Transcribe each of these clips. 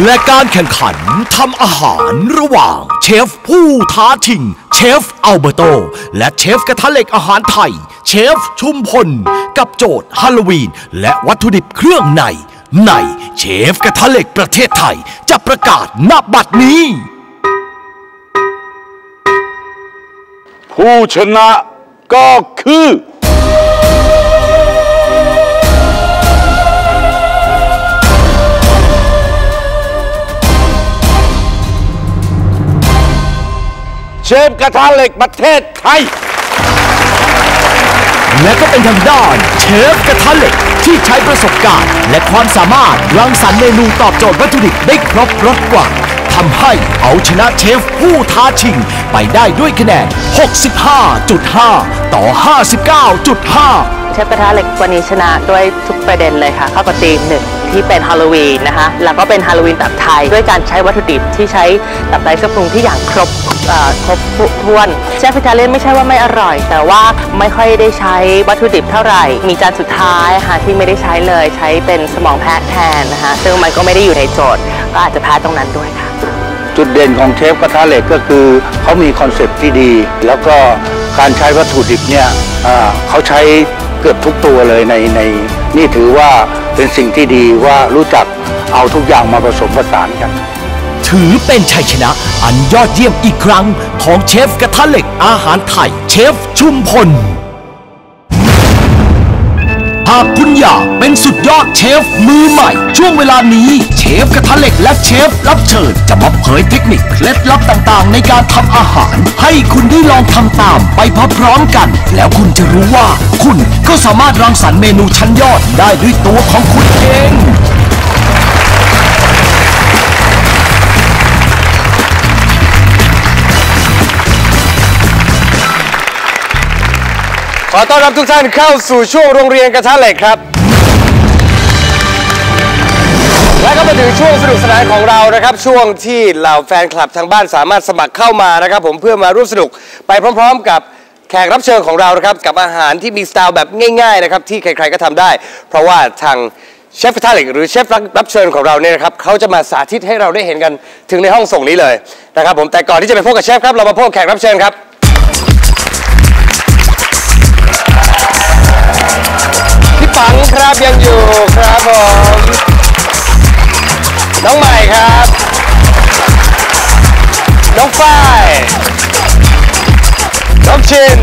และการแข่งขันทำอาหารระหว่างเชฟผู้ท้าชิง เชฟอัลเบโต และเชฟกระทะเหล็กอาหารไทย เชฟชุมพล กับโจทย์ฮาโลวีน และวัตถุดิบเครื่องใน ในเชฟกระทะเหล็กประเทศไทย จะประกาศณบัดนี้ ผู้ชนะก็คือ เชฟกระทะเหล็กประเทศไทย และก็เป็นทางด้านเชฟกระทะเหล็กที่ใช้ประสบการณ์ และความสามารถรังสรรค์เมนูตอบโจทย์วัตถุดิบได้ครบรสกว่า ทำให้เอาชนะเชฟผู้ท้าชิง ไปได้ด้วยคะแนน 65.5 ต่อ 59.5 เชฟกระทะเหล็กวันนี้ชนะด้วยทุกประเด็นเลยค่ะเข้ากับธีมหนึ่งที่เป็นฮาโลวีนนะคะ แล้วก็เป็นฮาโลวีนแบบไทย ด้วยการใช้วัตถุดิบที่ใช้ตับไตเครื่องปรุงที่อย่างครบเอ่อครบถ้วนเชฟอิตาเลียนไม่ใช่ว่าไม่อร่อย แต่ว่าไม่ค่อยได้ใช้วัตถุดิบเท่าไหร่ มีจานสุดท้ายค่ะที่ไม่ได้ใช้เลยใช้เป็นสมองแพะแทนนะคะซึ่งมันก็ไม่ได้อยู่ในโจทย์ ก็อาจจะแพ้ตรงนั้นด้วยค่ะ จุดเด่นของเชฟกระทะเหล็กก็คือเขามีคอนเซปต์ที่ดี แล้วก็การใช้วัตถุดิบเนี่ยเขาใช้เกือบทุกตัวเลยในในนี่ถือว่าเป็นสิ่งที่ดีว่ารู้จักเอาทุกอย่างมาผสมผสานกัน ถือเป็นชัยชนะอันยอดเยี่ยมอีกครั้งของเชฟกระทะเหล็กอาหารไทย เชฟชุมพลากคุณอยากเป็นสุดยอดเชฟมือใหม่ ช่วงเวลานี้เชฟกระทะเหล็กและเชฟรับเชิญจะมาเผยเทคนิคเคล็ดลับต่างๆ ในการทำอาหาร ให้คุณได้ลองทำตามไปพร้อมๆกัน แล้วคุณจะรู้ว่า คุณก็สามารถรังสรรค์เมนูชั้นยอดได้ด้วยตัวของคุณเอง ขอต้อนรับทุกท่านเข้าสู่ช่วงโรงเรียนกระทะเหล็กครับ และก็มาถึงช่วงสนุกสนานของเรานะครับ ช่วงที่เหล่าแฟนคลับทางบ้านสามารถสมัครเข้ามานะครับ ผมเพื่อมาร่วมสนุกไปพร้อม ๆ กับแขกรับเชิญของเรานะครับกับอาหารที่มีสไตล์แบบง่ายๆนะครับที่ใครๆก็ทำได้ เพราะว่าทางเชฟกระทะเหล็กหรือเชฟรับเชิญของเราเนี่ยนะครับเขาจะมาสาธิตให้เราได้เห็นกันถึงในห้องส่งนี้เลยนะครับผมแต่ก่อนที่จะไปพบกับเชฟครับเรามาพบกับแขกรับเชิญครับ ยังอยู่ครับผม น้องใหม่ครับ น้องฝ้ายน้องชิน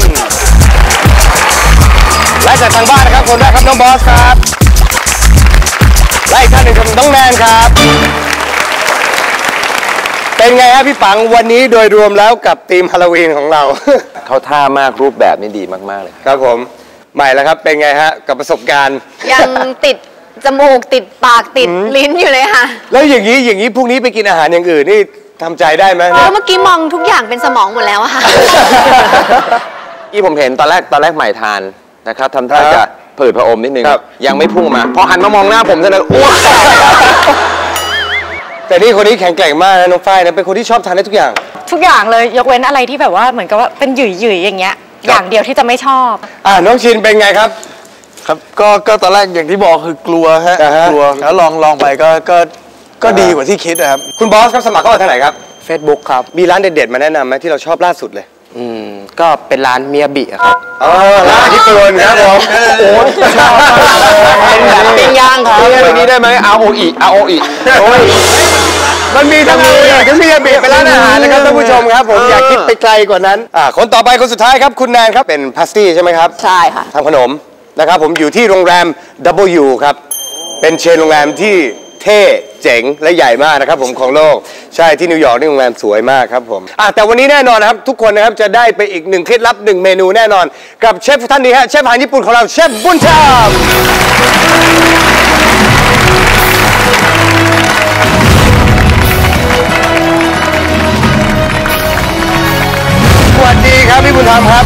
และจากทางบ้านนะครับคนแรกครับน้องบอสครับและอีกท่านหนึ่งคือน้องแนนครับ เป็นไงฮะพี่ปังวันนี้โดยรวมแล้วกับทีมฮาโลวีนของเรา เขาท่ามากรูปแบบนี่ดีมาก ๆ เลยครับผม ใหม่แล้วครับ เป็นไงฮะกับประสบการณ์ ยังติดจมูกติดปากติดลิ้นอยู่เลยค่ะ แล้วอย่างนี้อย่างนี้พรุ่งนี้ไปกินอาหารอย่างอื่นนี่ทำใจได้ไหมเพเนี่ยราะเมื่อกี้มองทุกอย่างเป็นสมองหมดแล้วอะค่ะที่ผมเห็นตอนแรกตอนแรกใหม่ทานนะครับทำท่าครับจะผืดพระอมนิดนึงครับยังไม่พุ่งออกมาพอหันมามองหน้าผมเท่านั้นอ้วกแต่นี่คนนี้แข็งแกร่งมากนะน้องฝ้ายนะเป็นคนที่ชอบทานได้ทุกอย่าง ทุกอย่างเลยยกเว้นอะไรที่แบบว่าเหมือนกับว่าเป็นหยุ่ยๆอย่างเงี้ย อย่างเดียวที่จะไม่ชอบ อ่าน้องชินเป็นไงครับ ครับก็ก็ตอนแรกอย่างที่บอกคือกลัวฮะอ่าฮะ กลัวแล้วลองลองไปก็ก็ก็ดีกว่าที่คิดนะครับ คุณบอสครับสมัครเข้ามาทางไหนครับ Facebook ครับ มีร้านเด็ดๆมาแนะนำไหมที่เราชอบล่าสุดเลยอืม ก็เป็นร้านเมียบิอะครับอ๋อร้านญี่ปุ่นครับผมโอ้ชอบเป็นแบบปิ้งย่างครับ เรียกอย่างนี้ได้ไหมเอาโออีเอาโออีโอ้ย มันมีทั้งมีทั้งมีบีเป็นร้านอาหารนะครับท่านผู้ชมครับ ผมอยากคิดไปไกลกว่านั้นอ่าคนต่อไปคนสุดท้ายครับคุณแนนครับเป็นพาสตี้ใช่ไหมครับใช่ค่ะทำขนมนะครับผมอยู่ที่โรงแรม W ครับเป็นเชนโรงแรมที่เท่เจ๋งและใหญ่มากนะครับผมของโลก ใช่ที่นิวยอร์กนี่โรงแรมสวยมากครับผมอะแต่วันนี้แน่นอนนะครับ ทุกคนนะครับจะได้ไปอีกหนึ่งเคล็ดลับหนึ่งเมนูแน่นอน กับเชฟท่านนี้ฮะเชฟอาหารญี่ปุ่นของเราเชฟบุญธรรม ครับพี่บุญธรรมครับ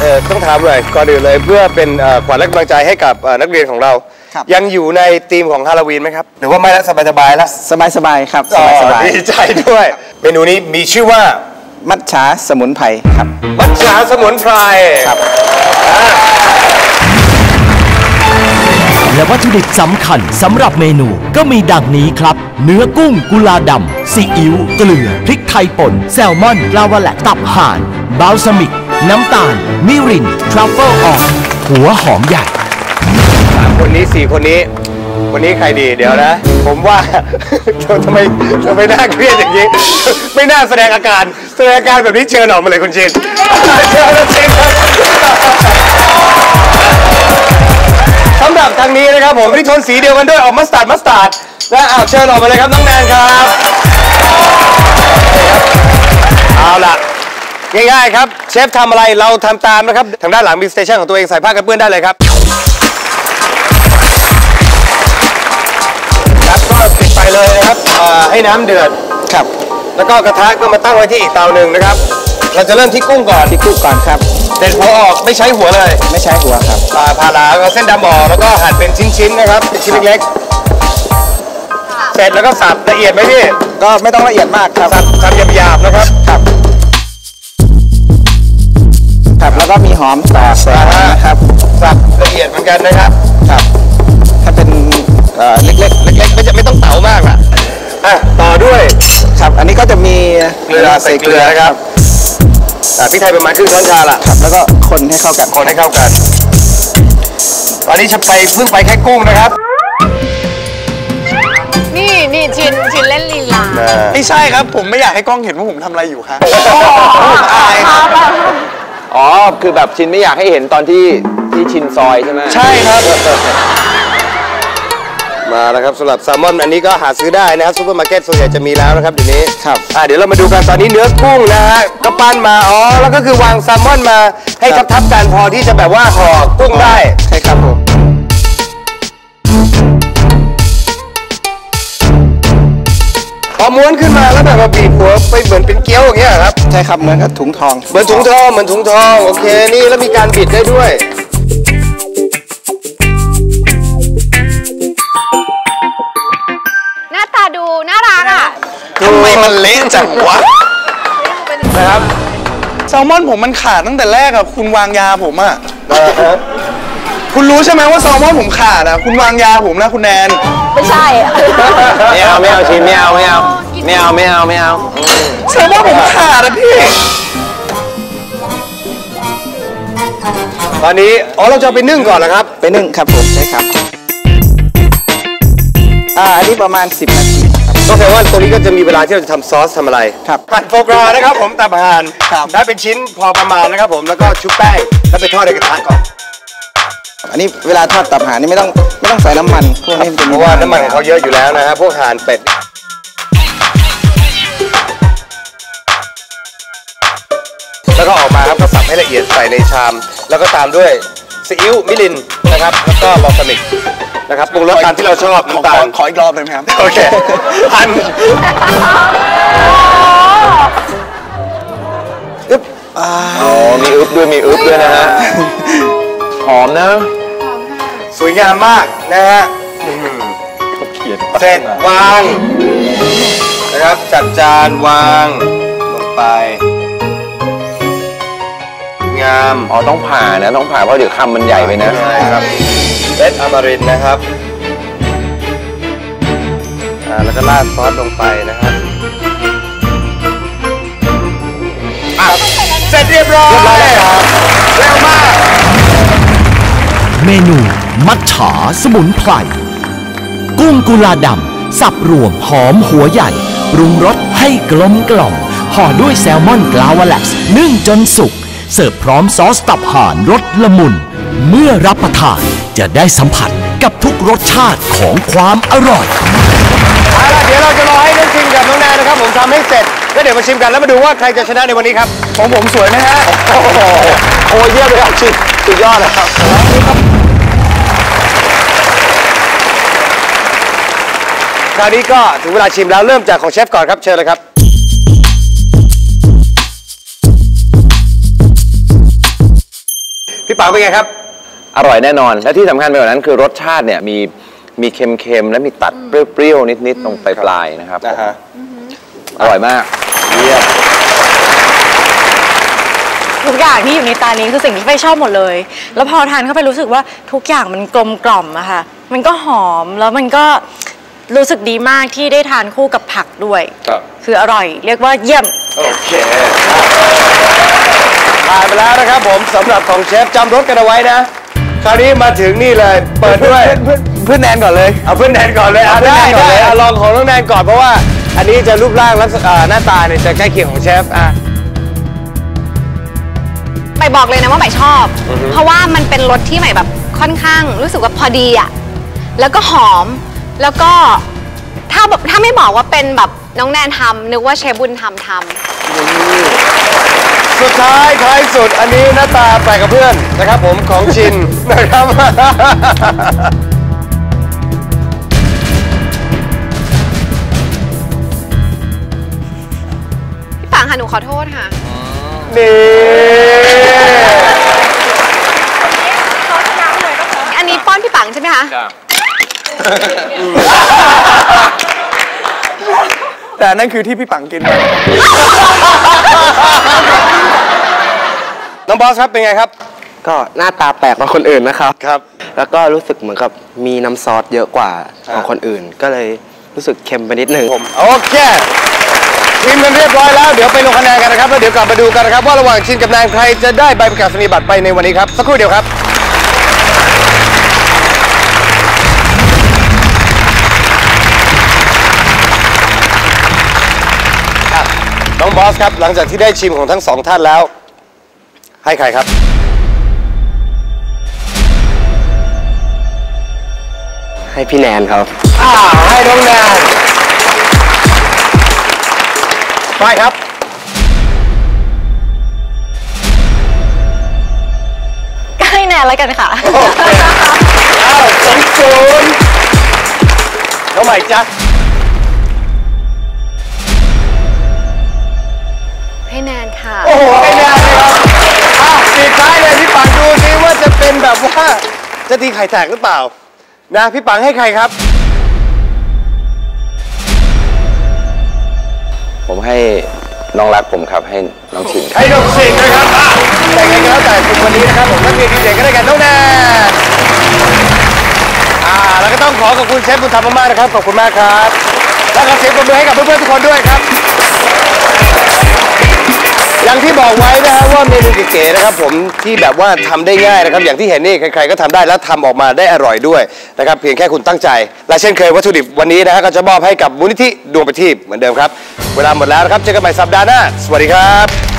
เอ่อต้องถามเลยก่อนอื่นเลยเพื่อเป็นเอ่อขวัญและกำลังใจให้กับเอ่อนักเรียนของเรา ครับ ยังอยู่ในธีมของฮาโลวีนไหมครับ หรือว่าไม่แล้วสบายๆแล้วสบายสบายครับสบายสบายดีใจด้วย เมนูนี้มีชื่อว่า มัทฉาสมุนไพรครับ มัจฉาสมุนไพรครับอ่า และวัตถุดิบสำคัญสำหรับเมนูก็มีดังนี้ครับ เนื้อกุ้งกุลาดำซีอิ๊วเกลือ พริกไทยป่น แซลมอนลาวาแลกตับห่านบาลซามิก น้ำตาล มิริน ทรัฟเฟิลออยล์หัวหอมใหญ่สามคนนี้สี่คนนี้ วันนี้ใครดีเดี๋ยวนะ ผมว่า ทำไมทำไมน่าเครียดอย่างนี้ ไม่น่าแสดงอาการแสดงอาการแบบนี้เชิญออกมาเลยคุณชินเชิญนะชินครับ สำหรับทางนี้นะครับผมที่โทนสีเดียวกันด้วยออกมัสตาร์ดมัสตาร์ดนะอ้าวเชิญออกมาเลยครับน้องแนนครับเอาล่ะง่ายๆครับเชฟทำอะไรเราทำตามนะครับทางด้านหลังมีสเตชันของตัวเองใส่ผ้ากันเปื้อนได้เลยครับครับก็ปิดไฟเลยนะครับเอ่อให้น้ำเดือด ครับ แล้วก็กระทะก็มาตั้งไว้ที่อีกเตาหนึ่งนะครับ เราจะเริ่มที่กุ้งก่อนที่กุ้งก่อนครับ เด็ดหัวออกไม่ใช้หัวเลยไม่ใช้หัวครับปลาพาราเอาเส้นดำออกแล้วก็หั่นเป็นชิ้นๆนะครับเป็นชิ้นเล็กๆเสร็จแล้วก็สับละเอียดไหมพี่ก็ไม่ต้องละเอียดมากครับสับสับหยาบๆนะครับครับครับแล้วก็มีหอมแตกอ่าฮะนะครับสับละเอียดเหมือนกันนะครับครับ ถ้าเป็นเอ่อเล็กเล็กๆไม่จะไม่ต้องเต๋ามากล่ะอะต่อด้วยๆครับอันนี้ก็จะมีเกลือใส่เกลือนะครับ อะพริกไทยประมาณครึ่งช้อนชาละครับแล้วก็คนให้เข้ากันคนให้เข้ากัน ตอนนี้จะไปเพิ่งไปแค่กุ้งนะครับ นี่นี่ชินชินเล่นลีลาไม่ใช่ครับ ผมไม่อยากให้กล้องเห็นว่าผมทำอะไรอยู่ครับอายครับอ๋อ คือแบบชินไม่อยากให้เห็นตอนที่ที่ชินซอยใช่ไหมใช่ครับ มาแล้วครับสำหรับแซลมอนอันนี้ก็หาซื้อได้นะครับซูเปอร์มาร์เก็ตส่วนใหญ่จะมีแล้วนะครับเดี๋ยวนี้ครับอะเดี๋ยวเรามาดูกันตอนนี้เนื้อกุ้งนะฮะก็ปั้นมาอ๋อแล้วก็คือวางแซลมอนมาให้ทับๆกันพอที่จะแบบว่าห่อกุ้งได้ใช่ครับผมพอม้วนขึ้นมาแล้วแบบมาบีบหัวไปเหมือนเป็นเกี๊ยวอย่างเงี้ยครับใช่ครับเหมือนกับถุงทองเหมือนถุงทองเหมือนถุงทองโอเคนี่แล้วมีการบิดได้ด้วย ทำไมมันเละจังวะนะครับแซลมอนผมมันขาดตั้งแต่แรกอะคุณวางยาผมอะคุณรู้ใช่ไหมว่าแซลมอนผมขาดอะคุณวางยาผมนะคุณแนนไม่ใช่อะไม่เอาไม่เอาชินไม่เอาไม่เอาไม่เอาไม่เอาไม่เอาแซลมอนผมขาดอะพี่ตอนนี้อ๋อเราจะเอาไปนึ่งก่อนนะครับ ไปนึ่งครับผมใช่ครับอ่าอันนี้ประมาณ 10นาทีครับ ก็แปลว่าตรงนี้ก็จะมีเวลาที่เราจะทำซอสทำอะไรครับหั่นโฟกรานะครับผมตับหั่นครับได้เป็นชิ้นพอประมาณนะครับผมแล้วก็ชุบแป้งแล้วไปทอดในกระทะก่อนอันนี้เวลาทอดตับห่านนี่ไม่ต้องไม่ต้องใส่น้ำมันพวกนี้มันจะเพมีราะว่าน้ำมันของเขาเยอะอยู่แล้วนะฮะพวกห่านเป็ดแล้วก็ออกมาครับก็สับให้ละเอียดใส่ในชาม แล้วก็ตามด้วย ซีอิ๊วมิลินนะครับแล้วก็บอลซามิกนะครับปรุงรสตามที่เราชอบขอน้ำตาขอลขออีกรอบเลยไหมครับ โอเคหั่นอึ๊บอ๋อมีอึบด้วยมีอึบด้วยนะฮะหอมนะ สวยงามมากนะฮะอืมเสร็จวาง นะครับจัดจานวางลงไปงามอ๋อต้องผ่านะต้องผ่าเพราะเดี๋ยวคำมันใหญ่ไปนะใช่ครับเบสอมารินนะครับอ่าแล้วก็ราดซอสลงไปนะครับอะเสร็จเรียบร้อยเรียบร้อยแล้วครับเร็วมาก เมนูมัทฉาสมุนไพรกุ้งกุลาดำสับรวมหอมหัวใหญ่ ปรุงรสให้กลมกล่อมห่อด้วยแซลมอนกลาวาแล็กซ์นึ่งจนสุก เสิร์ฟพร้อมซอสตับห่านรสละมุน เมื่อรับประทานจะได้สัมผัสกับทุกรสชาติของความอร่อย เอาล่ะเดี๋ยวเราจะรอให้น้องชิมกับน้องแนนนะครับ ผมทำให้เสร็จ แล้วเดี๋ยวมาชิมกันแล้วมาดูว่าใครจะชนะในวันนี้ครับของผมสวยไหมฮะโอ้โหโอ้เยี่ยมเลยครับชินสุดยอดเลยครับคราวนี้ก็ถึงเวลาชิมแล้วเริ่มจากของเชฟก่อนครับเชิญเลยครับ พี่ป๋าเป็นไงครับ อร่อยแน่นอน และที่สำคัญไปกว่านั้นคือรสชาติเนี่ยมีมีเค็มๆ และมีตัดเปรี้ยวๆ นิดๆ ตรงปลายๆ นะครับ นะฮะ อร่อยมาก เยี่ยม ทุกอย่างที่อยู่ในตานี้คือสิ่งที่ไฟชอบหมดเลย แล้วพอทานเข้าไปรู้สึกว่าทุกอย่างมันกลมกล่อมอะค่ะ มันก็หอมแล้วมันก็รู้สึกดีมากที่ได้ทานคู่กับผักด้วย ครับ คืออร่อย เรียกว่าเยี่ยม โอเค ผ่านไปแล้วนะครับผมสำหรับของเชฟจำรถกันเอาไว้นะ คราวนี้มาถึงนี่เลยเปิดด้วย เพื่อนเพื่อนแนนก่อนเลย เอาเพื่อนแนนก่อนเลยอะเอาเพื่อนได้แนนก่อนได้เลย อะลองของน้องแนนก่อนเพราะว่า อันนี้จะรูปร่างลักษณะอ่าหน้าตาเนี่ยจะใกล้เคียงของเชฟอะ ใหม่บอกเลยนะว่าใหม่ชอบ เพราะว่ามันเป็นรสที่ใหม่แบบค่อนข้างรู้สึกว่าพอดีอะแล้วก็หอม แล้วก็ถ้า แบบถ้าไม่บอกว่าเป็นแบบน้องแนนทำนึกว่าเชฟบุญทำทำสุดท้ายท้ายสุดอันนี้หน้าตาแปลกกับเพื่อนนะครับผมของชินนะครับพี่ปังค่ะหนูขอโทษค่ะ นี่อันนี้ป้อนพี่ปังใช่ไหมคะ แต่นั่นคือที่พี่ปังกินน้องบอสครับเป็นไงครับ ก็หน้าตาแปลกกว่าคนอื่นนะครับ ครับ แล้วก็รู้สึกเหมือนกับมีน้ำซอสเยอะกว่าของคนอื่น ก็เลยรู้สึกเค็มไปนิดนึงผมโอเคทีมกันเรียบร้อยแล้ว เดี๋ยวไปลงคะแนนกันนะครับ แล้วเดี๋ยวกลับมาดูกันนะครับ ว่าระหว่างชินกับแนนใครจะได้ใบประกาศนียบัตรไปในวันนี้ครับ สักครู่เดียวครับ บอสครับ หลังจากที่ได้ชิมของทั้งสองท่านแล้ว ให้ใครครับ ให้พี่แนนครับอ่าให้น้องแนนไปครับ ก็ให้แนนแล้วกันค่ะ อ้าวสองศูนย์น้องใหม่จ๊ะ ค่ะ โอ้โหไม่ได้เลยครับอ้าวปิดท้ายเลยพี่ปังดูซิว่าจะเป็นแบบว่าจะตีไข่แตกหรือเปล่า นะพี่ปังให้ใครครับ ผมให้น้องรักผมครับให้น้องชินครับ ให้น้องสิงห์นะครับอะแต่ไงก็แล้วแต่คุณวันนี้นะครับผมนักเรียนดีเด่นก็ได้แก่น้องแนนอ่าแล้วก็ต้องขอขอบคุณเชฟบุญธรรมมากๆนะครับขอบคุณมากครับ แล้วก็เสียงปรบมือให้กับเพื่อนๆทุกคนด้วยครับ อย่างที่บอกไว้นะฮะว่าเมนูเก๋ๆนะครับผมที่แบบว่าทำได้ง่ายนะครับ อย่างที่เห็นนี่ใครๆก็ทำได้แล้วทำออกมาได้อร่อยด้วยนะครับเพียงแค่คุณตั้งใจ และเช่นเคยวัตถุดิบวันนี้นะฮะก็จะมอบให้กับมูลนิธิดวงประทีปเหมือนเดิมครับ เวลาหมดแล้วนะครับเจอกันใหม่สัปดาห์หน้าสวัสดีครับ